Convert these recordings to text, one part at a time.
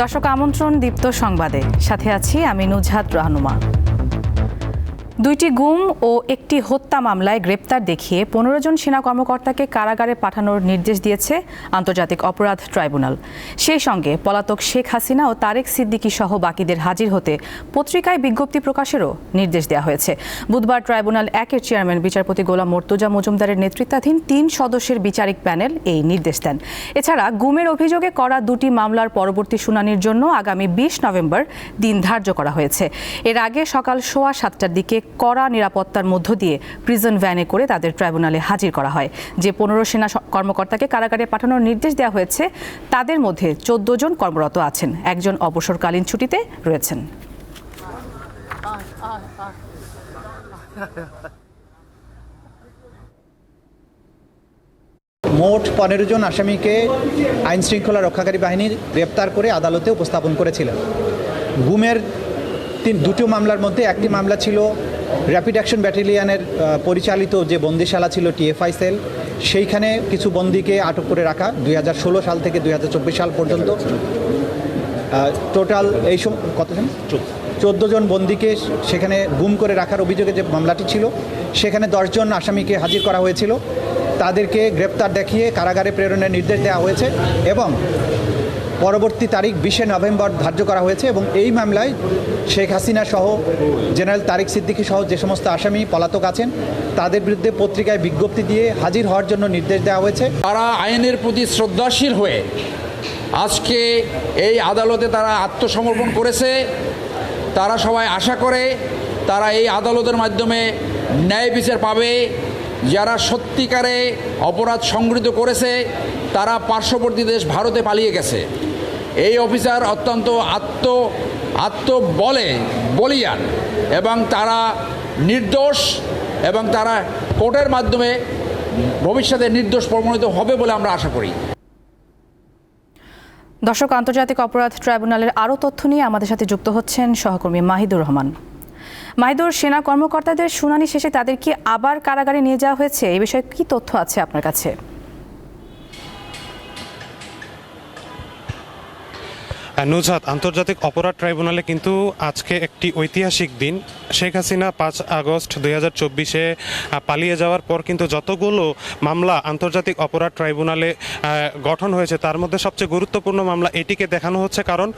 দর্শক আমন্ত্রণ দীপ্ত সংবাদে। সাথে আছি আমি নুজহাত রাহনুমা। দুইটি গুম ও একটি হত্যা মামলায় গ্রেপ্তার দেখিয়ে পনেরো জন সেনা কর্মকর্তাকে কারাগারে পাঠানোর নির্দেশ দিয়েছে আন্তর্জাতিক অপরাধ ট্রাইব্যুনাল। সেই সঙ্গে পলাতক শেখ হাসিনা ও তারেক সিদ্দিকী সহ বাকিদের হাজির হতে পত্রিকায় বিজ্ঞপ্তি প্রকাশেরও নির্দেশ দেওয়া হয়েছে। বুধবার ট্রাইব্যুনাল একের চেয়ারম্যান, বিচারপতি গোলাম মর্তুজা মজুমদারের নেতৃত্বাধীন তিন সদস্যের বিচারিক প্যানেল এই নির্দেশ দেন। এছাড়া গুমের অভিযোগে করা দুটি মামলার পরবর্তী শুনানির জন্য আগামী বিশ নভেম্বর দিন ধার্য করা হয়েছে। এর আগে সকাল সোয়া সাতটার দিকে কড়া নিরাপত্তার মধ্য দিয়ে প্রিজন ভ্যানে করে তাদের ট্রাইব্যুনালে হাজির করা হয়। যে পনেরো সেনা কর্মকর্তাকে কারাগারে পাঠানোর নির্দেশ দেওয়া হয়েছে, তাদের মধ্যে চোদ্দ জন কর্মরত আছেন। একজন অবসরকালীন ছুটিতে রয়েছেন। মোট পনেরো জন আসামিকে আইন শৃঙ্খলা রক্ষাকারী বাহিনীর গ্রেপ্তার করে আদালতে উপস্থাপন করেছিলেন গুমের তিন দুটো মামলার মধ্যে একটি মামলা ছিল র্যাপিড অ্যাকশন ব্যাটালিয়ানের পরিচালিত যে বন্দিশালা ছিল টিএফআই সেল সেইখানে কিছু বন্দিকে আটক করে রাখা দুই হাজার ষোলো সাল থেকে দুই হাজার চব্বিশ সাল পর্যন্ত। টোটাল এই সম কতজন চোদ্দ। জন বন্দিকে সেখানে গুম করে রাখার অভিযোগে যে মামলাটি ছিল সেখানে দশজন আসামিকে হাজির করা হয়েছিল। তাদেরকে গ্রেপ্তার দেখিয়ে কারাগারে প্রেরণের নির্দেশ দেওয়া হয়েছে এবং পরবর্তী তারিখ বিশে নভেম্বর ধার্য করা হয়েছে এবং এই মামলায় শেখ হাসিনা সহ জেনারেল তারিক সিদ্দিকী সহ যে সমস্ত আসামি পলাতক আছেন, তাদের বিরুদ্ধে পত্রিকায় বিজ্ঞপ্তি দিয়ে হাজির হওয়ার জন্য নির্দেশ দেওয়া হয়েছে। তারা আইনের প্রতি শ্রদ্ধাশীল হয়ে আজকে এই আদালতে তারা আত্মসমর্পণ করেছে। তারা সবাই আশা করে তারা এই আদালতের মাধ্যমে ন্যায় বিচার পাবে। যারা সত্যিকারে অপরাধ সংগৃহীত করেছে, তারা পার্শ্ববর্তী দেশ ভারতে পালিয়ে গেছে। এই অফিসার অত্যন্ত আত্ম, আত্মবলে, বলিয়ান এবং তারা নির্দোষ এবং তারা কোর্টের মাধ্যমে ভবিষ্যতে নির্দোষ প্রমাণিত হবে বলে আমরা আশা করি। দর্শক, আন্তর্জাতিক অপরাধ ট্রাইব্যুনালের আরও তথ্য নিয়ে আমাদের সাথে যুক্ত হচ্ছেন সহকর্মী মাহিদুর রহমান। মাহিদুর, সেনা কর্মকর্তাদের শুনানি শেষে তাদেরকে আবার কারাগারে নিয়ে যাওয়া হয়েছে? এই বিষয়ে কি তথ্য আছে আপনার কাছে? নুজহাত আন্তর্জাতিক অপরাধ ট্রাইব্যুনালে কিন্তু আজকে একটি ঐতিহাসিক দিন। শেখ হাসিনা পাঁচ আগস্ট দুই হাজার চব্বিশে পালিয়ে যাওয়ার পর কিন্তু যতগুলো মামলা আন্তর্জাতিক অপরাধ ট্রাইব্যুনালে গঠন হয়েছে, তার মধ্যে সবচেয়ে গুরুত্বপূর্ণ মামলা এটিকে দেখানো হচ্ছে। কারণ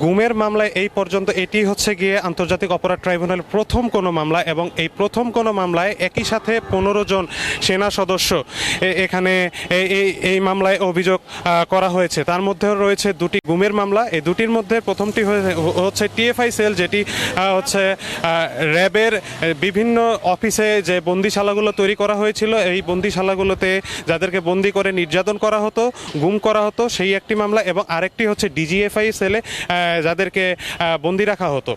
গুমের মামলায় এই পর্যন্ত এটি হচ্ছে গিয়ে আন্তর্জাতিক অপরাধ ট্রাইব্যুনালের প্রথম কোনো মামলা এবং এই প্রথম কোনো মামলায় একই সাথে পনেরো জন সেনা সদস্য এখানে এই- এই মামলায় অভিযোগ করা হয়েছে। তার মধ্যে রয়েছে দুটি গুমের মামলা। এই দুটির মধ্যে প্রথমটি হচ্ছে টিএফআই সেল, যেটি হচ্ছে র্যাবের বিভিন্ন অফিসে যে বন্দিশালাগুলো তৈরি করা হয়েছিল, এই বন্দিশালাগুলোতে যাদেরকে বন্দি করে নির্যাতন করা হতো, গুম করা হতো, সেই একটি মামলা এবং আরেকটি হচ্ছে ডিজিএফআই সেলে যাদেরকে বন্দি রাখা হতো।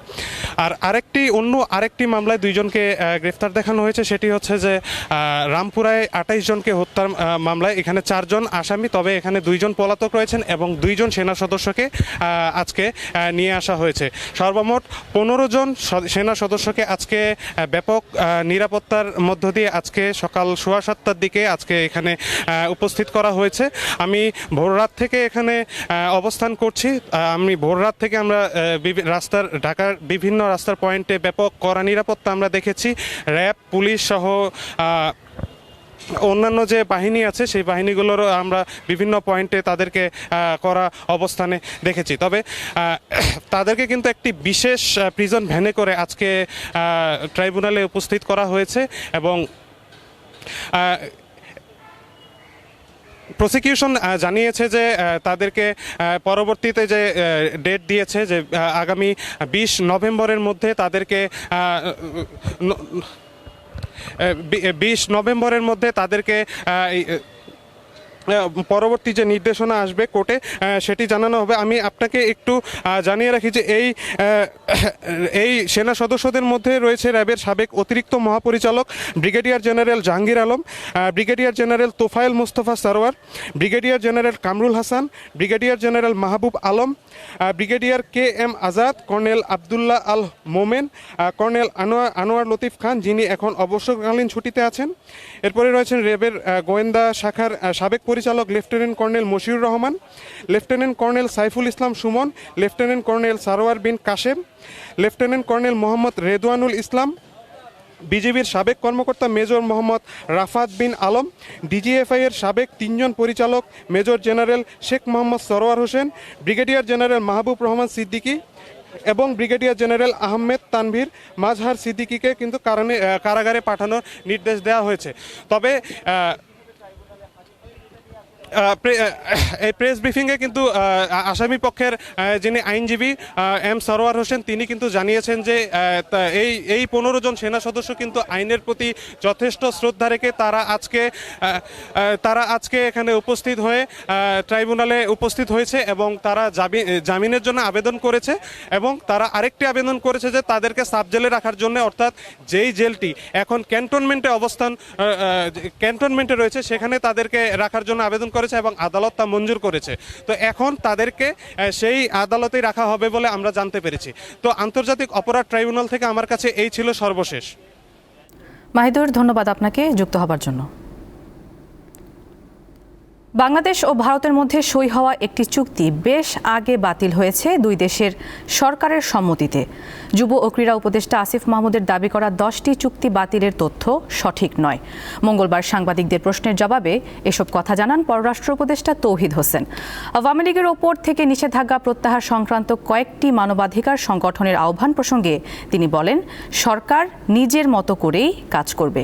আর আরেকটি, অন্য আরেকটি মামলায় দুইজনকে গ্রেফতার দেখানো হয়েছে, সেটি হচ্ছে যে রামপুরায় আঠাইশ জনকে হত্যার মামলায় এখানে চারজন আসামি, তবে এখানে দুইজন পলাতক রয়েছেন এবং দুইজন সেনা সদস্যকে আজকে নিয়ে আসা হয়েছে। সর্বমোট পনেরো জন সেনা সদস্যকে আজকে ব্যাপক নিরাপত্তার মধ্য দিয়ে আজকে সকাল সোয়া সাতটার দিকে আজকে এখানে উপস্থিত করা হয়েছে। আমি ভোররাত থেকে এখানে অবস্থান করছি। আমি ভোররাত থেকে আমরা রাস্তার, ঢাকার বিভিন্ন রাস্তার পয়েন্টে ব্যাপক কড়া নিরাপত্তা আমরা দেখেছি। র্যাব, পুলিশ সহ অন্যান্য যে বাহিনী আছে, সেই বাহিনীগুলোরও আমরা বিভিন্ন পয়েন্টে তাদেরকে করা অবস্থানে দেখেছি। তবে তাদেরকে কিন্তু একটি বিশেষ প্রিজন ভ্যানে করে আজকে ট্রাইব্যুনালে উপস্থিত করা হয়েছে এবং প্রসিকিউশন জানিয়েছে যে তাদেরকে পরবর্তীতে যে ডেট দিয়েছে যে আগামী বিশ নভেম্বরের মধ্যে তাদেরকে বিশ নভেম্বরের মধ্যে তাদেরকে পরবর্তী যে নির্দেশনা আসবে কোর্টে সেটি জানানো হবে। আমি আপনাকে একটু জানিয়ে রাখি যে এই এই সেনা সদস্যদের মধ্যে রয়েছে র্যাবের সাবেক অতিরিক্ত মহাপরিচালক, brigadier general Jahangir Alam brigadier general Tofayel Mustafa Sarwar, brigadier general Kamrul Hasan, brigadier general Mahbub Alam brigadier K M Azad, colonel Abdullah Al Momen colonel Anwar Anwar Latif Khan, যিনি এখন অবসরকালীন ছুটিতে আছেন। এরপরে রয়েছেন র্যাবের গোয়েন্দা শাখার সাবেক পরিচালক lieutenant colonel Mashiur Rahman, lieutenant colonel Saiful Islam Sumon, lieutenant colonel Sarwar Bin Kashem, lieutenant colonel Mohammad Redwanul Islam বিজেপির সাবেক কর্মকর্তা মেজর মোহাম্মদ রাফাত বিন আলম, ডিজিএফআই এর সাবেক তিনজন পরিচালক major general Sheikh Mohammad Sarwar Hossain, brigadier general Mahbub Rahman Siddiqui এবং brigadier general Ahmed Tanvir Mazhar সিদ্দিকিকে কিন্তু কারণে কারাগারে পাঠানোর নির্দেশ দেওয়া হয়েছে। তবে এই প্রেস ব্রিফিংয়ে কিন্তু আসামি পক্ষের যিনি আইনজীবী এম সরোয়ার হোসেন, তিনি কিন্তু জানিয়েছেন যে এই এই পনেরো জন সেনা সদস্য কিন্তু আইনের প্রতি যথেষ্ট শ্রদ্ধা রেখে তারা আজকে তারা আজকে এখানে উপস্থিত হয়ে ট্রাইব্যুনালে উপস্থিত হয়েছে এবং তারা জামি- জামিনের জন্য আবেদন করেছে এবং তারা আরেকটি আবেদন করেছে যে তাদেরকে সাব জেলে রাখার জন্য, অর্থাৎ যেই জেলটি এখন ক্যান্টনমেন্টে অবস্থান ক্যান্টনমেন্টে রয়েছে, সেখানে তাদেরকে রাখার জন্য আবেদন করেছে এবং আদালত তা মঞ্জুর করেছে। তো এখন তাদেরকে সেই আদালতেই রাখা হবে বলে আমরা জানতে পেরেছি। তো আন্তর্জাতিক অপরাধ ট্রাইব্যুনাল থেকে আমার কাছে এই ছিল সর্বশেষ। মাহিদুর, ধন্যবাদ আপনাকে যুক্ত হবার জন্য। বাংলাদেশ ও ভারতের মধ্যে সই হওয়া একটি চুক্তি বেশ আগে বাতিল হয়েছে দুই দেশের সরকারের সম্মতিতে। যুব ও ক্রীড়া উপদেষ্টা আসিফ মাহমুদের দাবি করা দশটি চুক্তি বাতিলের তথ্য সঠিক নয়। মঙ্গলবার সাংবাদিকদের প্রশ্নের জবাবে এসব কথা জানান পররাষ্ট্র উপদেষ্টা তৌহিদ হোসেন। আওয়ামী লীগের ওপর থেকে নিষেধাজ্ঞা প্রত্যাহার সংক্রান্ত কয়েকটি মানবাধিকার সংগঠনের আহ্বান প্রসঙ্গে তিনি বলেন, সরকার নিজের মতো করেই কাজ করবে।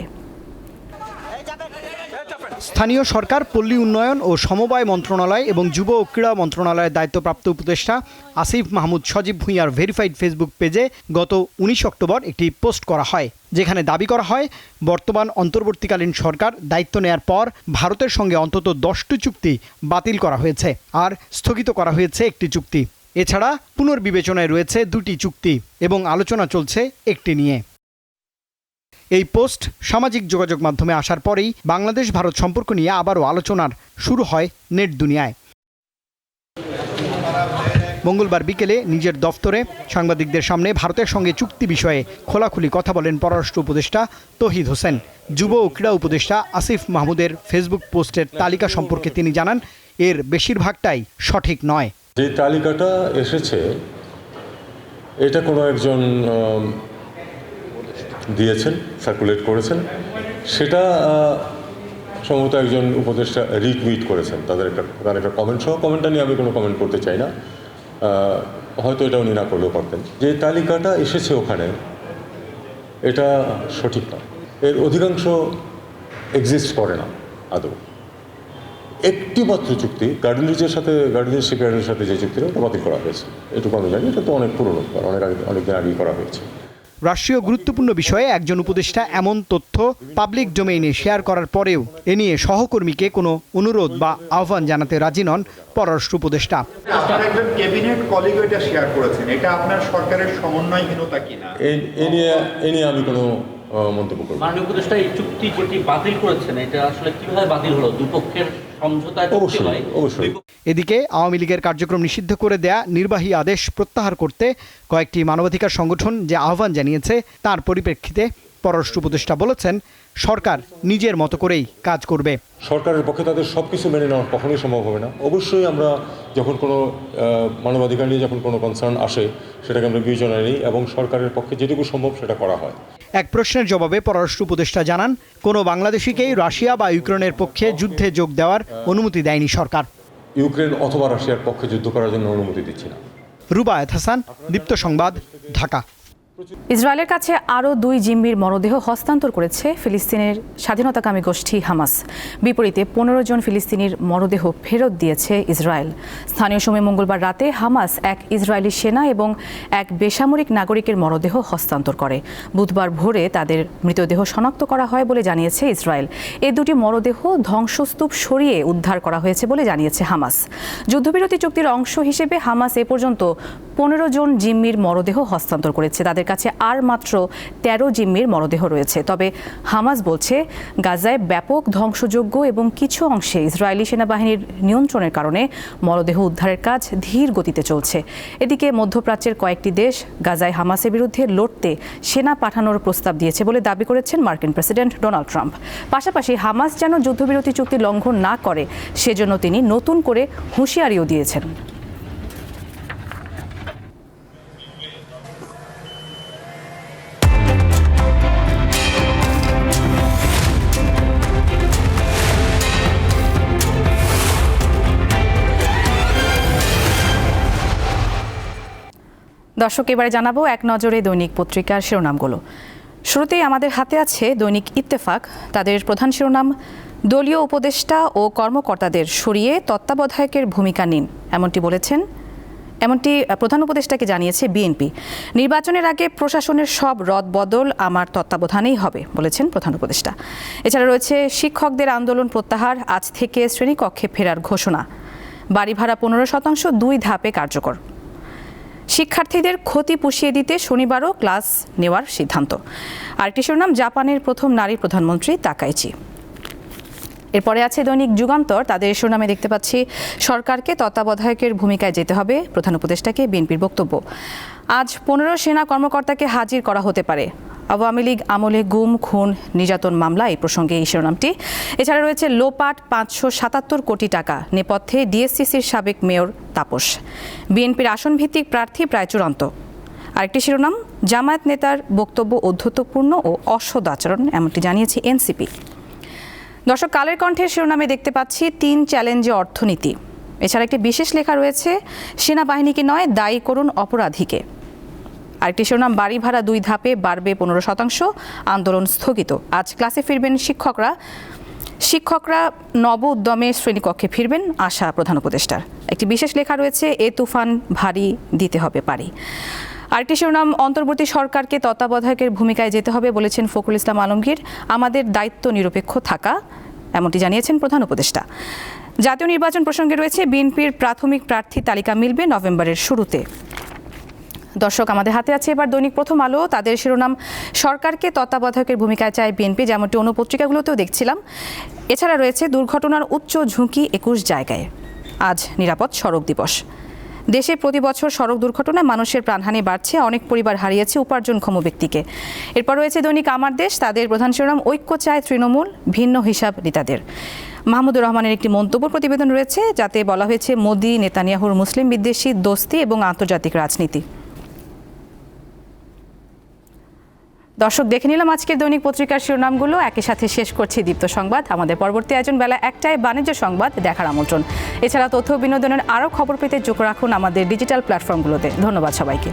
স্থানীয় সরকার, পল্লী উন্নয়ন ও সমবায় মন্ত্রণালয় এবং যুব ও ক্রীড়া মন্ত্রণালয়ের দায়িত্বপ্রাপ্ত উপদেষ্টা আসিফ মাহমুদ সজীব ভুঁইয়ার ভেরিফাইড ফেসবুক পেজে গত উনিশ অক্টোবর একটি পোস্ট করা হয়, যেখানে দাবি করা হয়, বর্তমান অন্তর্বর্তীকালীন সরকার দায়িত্ব নেয়ার পর ভারতের সঙ্গে অন্তত দশটি চুক্তি বাতিল করা হয়েছে আর স্থগিত করা হয়েছে একটি চুক্তি। এছাড়া পুনর্বিবেচনায় রয়েছে দুটি চুক্তি এবং আলোচনা চলছে একটি নিয়ে। এই পোস্ট সামাজিক যোগাযোগ মাধ্যমে আসার পরেই বাংলাদেশ ভারত সম্পর্ক নিয়ে আবারও আলোচনার শুরু হয় নেট দুনিয়ায়। মঙ্গলবার বিকেলে নিজের দফতরে সাংবাদিকদের সামনে ভারতের সঙ্গে চুক্তি বিষয়ে খোলাখুলি কথা বলেন পররাষ্ট্র উপদেষ্টা তহিদ হোসেন। যুব ও ক্রীড়া উপদেষ্টা আসিফ মাহমুদের ফেসবুক পোস্টের তালিকা সম্পর্কে তিনি জানান, এর বেশিরভাগটাই সঠিক নয়। যে তালিকাটা এসেছে, এটা কোনো একজন দিয়েছেন সার্কুলেট করেছেন। সেটা সম্ভবত একজন উপদেষ্টা রিটুইট করেছেন। তাদের একটা, তার একটা কমেন্ট সহ কমেন্টটা নিয়ে আমি কোনো কমেন্ট করতে চাই না। হয়তো এটা উনি না করলেও পারতেন। যে তালিকাটা এসেছে ওখানে, এটা সঠিক না। এর অধিকাংশ এক্সিস্ট করে না আদৌ। একটি মাত্র চুক্তি গার্ডেন রিচের সাথে গার্ডেন রিচ শিপইয়ার্ডের সাথে যে চুক্তিটা, ওটা বাতিল করা হয়েছে। এটুকু আমি জানি, এটা তো অনেক পুরনো, অনেক আগে অনেকদিন আগেই করা হয়েছে। রাষ্ট্রীয় গুরুত্বপূর্ণ বিষয়ে একজন উপদেষ্টা এমন তথ্য পাবলিক ডোমেইনে শেয়ার করার পরেও এ নিয়ে সহকর্মীকে কোনো অনুরোধ বা আহ্বান জানাতে রাজি নন পররাষ্ট্র উপদেষ্টা। আপনার একজন ক্যাবিনেট কলিগ এটা শেয়ার করেছেন। এটা আপনার সরকারের সমন্বয়হীনতা কিনা? এ নিয়ে এ নিয়ে আমি কোনো মন্তব্য করব মাননীয় উপদেষ্টা এই চুক্তি যেটি বাতিল করেছেন এটা আসলে কীভাবে বাতিল হলো? দুপক্ষের অবশ্যই অবশ্যই। এদিকে আওয়ামী লীগের কার্যক্রম নিষিদ্ধ করে দেয়া নির্বাহী আদেশ প্রত্যাহার করতে কয়েকটি মানবাধিকার সংগঠন যে আহ্বান জানিয়েছে তার পরিপ্রেক্ষিতে পররাষ্ট্র উপদেষ্টা বলেছেন সরকার নিজের মতো করেই কাজ করবে। সরকারের পক্ষে তাদের সব কিছু মেনে নেওয়া কখনোই সম্ভব হবে না। অবশ্যই আমরা যখন কোনো আহ, মানবাধিকার নিয়ে যখন কোনো কনসার্ন আসে সেটাকে আমরা বিবেচনায় নিই এবং সরকারের পক্ষে যেটুকু সম্ভব সেটা করা হয়। এক প্রশ্নের জবাবে পররাষ্ট্র উপদেষ্টা জানান কোনো বাংলাদেশিকেই রাশিয়া বা ইউক্রেনের পক্ষে যুদ্ধে যোগ দেওয়ার অনুমতি দেয়নি সরকার। ইউক্রেন অথবা রাশিয়ার পক্ষে যুদ্ধ করার জন্য অনুমতি দিচ্ছে না। রুবায়েত হাসান দীপ্ত সংবাদ ঢাকা। ইসরায়েলের কাছে আরও দুই জিম্মির মরদেহ হস্তান্তর করেছে ফিলিস্তিনের স্বাধীনতাকামী গোষ্ঠী হামাস। বিপরীতে পনেরো জন ফিলিস্তিনির মরদেহ ফেরত দিয়েছে ইসরায়েল। স্থানীয় সময় মঙ্গলবার রাতে হামাস এক ইসরায়েলি সেনা এবং এক বেসামরিক নাগরিকের মরদেহ হস্তান্তর করে। বুধবার ভোরে তাদের মৃতদেহ শনাক্ত করা হয় বলে জানিয়েছে ইসরায়েল। এ দুটি মরদেহ ধ্বংসস্তূপ সরিয়ে উদ্ধার করা হয়েছে বলে জানিয়েছে হামাস। যুদ্ধবিরতি চুক্তির অংশ হিসেবে হামাস এ পর্যন্ত পনেরো জন জিম্মির মরদেহ হস্তান্তর করেছে। তাদের তাদের কাছে আর মাত্র তেরো জিম্মির মরদেহ রয়েছে। তবে হামাস বলছে, গাজায় ব্যাপক ধ্বংসযোগ্য এবং কিছু অংশে ইসরায়েলি সেনাবাহিনীর নিয়ন্ত্রণের কারণে মরদেহ উদ্ধারের কাজ ধীর গতিতে চলছে। এদিকে মধ্যপ্রাচ্যের কয়েকটি দেশ গাজায় হামাসের বিরুদ্ধে লড়তে সেনা পাঠানোর প্রস্তাব দিয়েছে বলে দাবি করেছেন মার্কিন প্রেসিডেন্ট ডোনাল্ড ট্রাম্প। পাশাপাশি হামাস যেন যুদ্ধবিরতি চুক্তি লঙ্ঘন না করে, সেজন্য তিনি নতুন করে হুঁশিয়ারিও দিয়েছেন। দর্শক, এবারে জানাব এক নজরে দৈনিক পত্রিকার শিরোনামগুলো। শুরুতেই আমাদের হাতে আছে দৈনিক ইত্তেফাক। তাদের প্রধান শিরোনাম, দলীয় উপদেষ্টা ও কর্মকর্তাদের সরিয়ে তত্ত্বাবধায়কের ভূমিকা নিন, এমনটি বলেছেন। এমনটি প্রধান উপদেষ্টাকে জানিয়েছে বিএনপি। নির্বাচনের আগে প্রশাসনের সব রদ বদল আমার তত্ত্বাবধানেই হবে, বলেছেন প্রধান উপদেষ্টা। এছাড়া রয়েছে শিক্ষকদের আন্দোলন প্রত্যাহার, আজ থেকে শ্রেণীকক্ষে ফেরার ঘোষণা। বাড়ি ভাড়া পনেরো শতাংশ, দুই ধাপে কার্যকর। শিক্ষার্থীদের ক্ষতি পুষিয়ে দিতে শনিবারও ক্লাস নেওয়ার সিদ্ধান্ত। আরেকটি নাম জাপানের প্রথম নারী প্রধানমন্ত্রী তাকাইচি। এরপরে আছে দৈনিক যুগান্তর। তাদের শিরোনামে দেখতে পাচ্ছি, সরকারকে তত্ত্বাবধায়কের ভূমিকায় যেতে হবে, প্রধান উপদেষ্টাকে বিএনপির বক্তব্য। আজ পনেরো সেনা কর্মকর্তাকে হাজির করা হতে পারে। আওয়ামী লীগ আমলে গুম, খুন, নির্যাতন মামলা, এই প্রসঙ্গে এই শিরোনামটি। এছাড়া রয়েছে লোপাট পাঁচশো সাতাত্তর কোটি টাকা, নেপথ্যে ডিএসসিসির সাবেক মেয়র তাপস। বিএনপির আসনভিত্তিক প্রার্থী প্রায় চূড়ান্ত। আরেকটি শিরোনাম, জামায়াত নেতার বক্তব্য অধ্যত্বপূর্ণ ও অসদ আচরণ, এমনটি জানিয়েছে এনসিপি। দর্শক, কালের কণ্ঠের শিরোনামে দেখতে পাচ্ছি তিন চ্যালেঞ্জে অর্থনীতি। এছাড়া একটি বিশেষ লেখা রয়েছে, সেনাবাহিনীকে নয়, দায়ী করুন অপরাধীকে। আরেকটি শিরোনাম, বাড়ি ভাড়া দুই ধাপে বাড়বে পনেরো শতাংশ, আন্দোলন স্থগিত। আজ ক্লাসে ফিরবেন শিক্ষকরা। শিক্ষকরা নব উদ্যমে শ্রেণীকক্ষে ফিরবেন, আশা প্রধান উপদেষ্টার। একটি বিশেষ লেখা রয়েছে, এ তুফান ভারী দিতে হবে পারি। আরেকটি শিরোনাম, অন্তর্বর্তী সরকারকে তত্ত্বাবধায়কের ভূমিকায় যেতে হবে, বলেছেন ফখরুল ইসলাম আলমগীর। আমাদের দায়িত্ব নিরপেক্ষ থাকা, এমনটি জানিয়েছেন প্রধান উপদেষ্টা। জাতীয় নির্বাচন প্রসঙ্গে রয়েছে, বিএনপির প্রাথমিক প্রার্থী তালিকা মিলবে নভেম্বরের শুরুতে। দর্শক আমাদের হাতে আছে এবার দৈনিক প্রথম আলো। তাদের শিরোনাম, সরকারকে তত্ত্বাবধায়কের ভূমিকায় চায় বিএনপি, যেমনটি অন্য পত্রিকাগুলোতেও দেখছিলাম। এছাড়া রয়েছে দুর্ঘটনার উচ্চ ঝুঁকি একুশ জায়গায়। আজ নিরাপদ সড়ক দিবস। দেশে প্রতি বছর সড়ক দুর্ঘটনায় মানুষের প্রাণহানি বাড়ছে, অনেক পরিবার হারিয়েছে উপার্জনক্ষম ব্যক্তিকে। এরপর রয়েছে দৈনিক আমার দেশ, তাদের প্রধান শিরোনাম, ঐক্য চায় তৃণমূল, ভিন্ন হিসাব নেতাদের। মাহমুদুর রহমানের একটি মন্তব্য প্রতিবেদন রয়েছে, যাতে বলা হয়েছে, মোদি, নেতানিয়াহুর মুসলিম বিদ্বেষী, দোস্তি এবং আন্তর্জাতিক রাজনীতি। দর্শক দেখে নিলাম আজকের দৈনিক পত্রিকার শিরোনামগুলো। একই সাথে শেষ করছি দীপ্ত সংবাদ। আমাদের পরবর্তী আয়োজন বেলা একটায় বাণিজ্য সংবাদ দেখার আমন্ত্রণ। এছাড়া তথ্য বিনোদনের আরও খবর পেতে যোগ রাখুন আমাদের ডিজিটাল প্ল্যাটফর্মগুলোতে। ধন্যবাদ সবাইকে।